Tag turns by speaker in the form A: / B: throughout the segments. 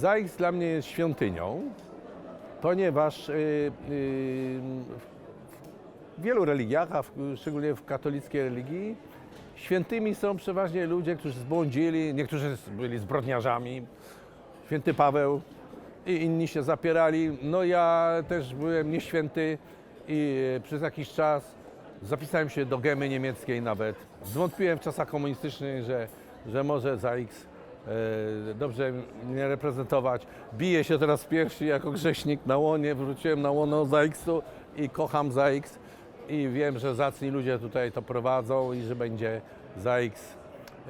A: ZAX dla mnie jest świątynią, ponieważ y, y, w wielu religiach, a szczególnie w katolickiej religii, świętymi są przeważnie ludzie, którzy zbłądzili, niektórzy byli zbrodniarzami. Święty Paweł i inni się zapierali. No ja też byłem nieświęty i przez jakiś czas zapisałem się do gemy niemieckiej nawet. Zwątpiłem w czasach komunistycznych, że, że może e, dobrze mnie reprezentować. Biję się teraz w piersi jako grzesznik na łonie, wróciłem na łono ZAX-u i kocham ZAX i wiem, że zacni ludzie tutaj to prowadzą i że będzie ZAX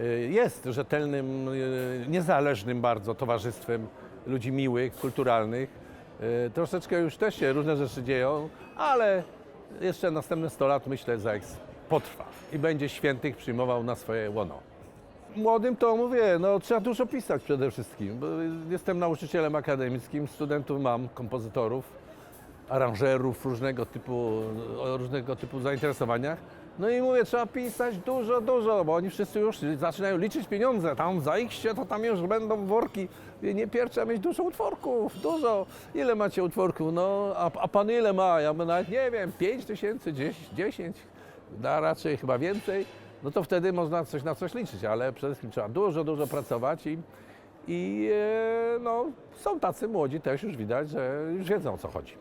A: y, jest rzetelnym, y, niezależnym bardzo towarzystwem ludzi miłych, kulturalnych. Troszeczkę już też się różne rzeczy dzieją, ale jeszcze następne 100 lat myślę ZAX potrwa i będzie świętych przyjmował na swoje łono. Młodym to mówię, no trzeba dużo pisać przede wszystkim. Bo jestem nauczycielem akademickim, studentów mam, kompozytorów, aranżerów różnego typu, o różnego typu zainteresowaniach. No i mówię, trzeba pisać dużo, dużo, bo oni wszyscy już zaczynają liczyć pieniądze. Tam za X to tam już będą worki. Nie pierw trzeba mieć dużo utworków, dużo. Ile macie utworków? No, a, a pan ile ma? Ja mówię, nawet nie wiem, 5 tysięcy, 10, 10, da raczej chyba więcej. No to wtedy można coś na coś liczyć, ale przede wszystkim trzeba dużo, dużo pracować i, i e, no, są tacy młodzi też już widać, że już wiedzą o co chodzi.